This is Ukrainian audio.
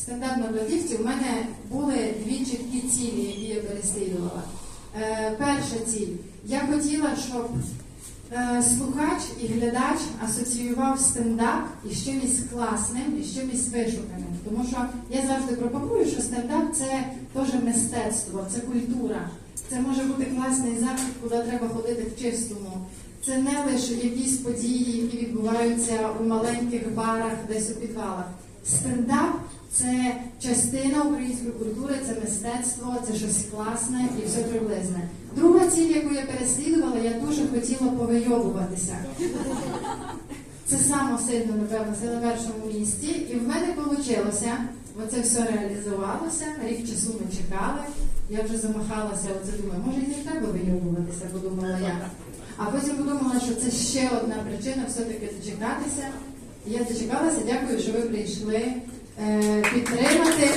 стендап на Братівці у мене були дві чіткі цілі, які я переслідувала. Е, перша ціль. Я хотіла, щоб е, слухач і глядач асоціював стендап із чимось класним, із чимось вишуканим. Тому що я завжди пропагую, що стендап це теж мистецтво, це культура. Це може бути класний захід, куди треба ходити в чистому. Це не лише якісь події, які відбуваються у маленьких барах, десь у підвалах. Стендап це частина української культури, це мистецтво, це щось класне і все приблизне. Друга ціль, яку я переслідувала, я дуже хотіла повийовуватися. Це саме сильно, напевно, це на першому місці. І в мене вийшло. Оце все реалізувалося. Рік часу ми чекали. Я вже замахалася, оце думаю, може і не треба вийовуватися, подумала я. А потім подумала, що це ще одна причина все-таки дочекатися. Я дочекалася, дякую, що ви прийшли е, підтримати.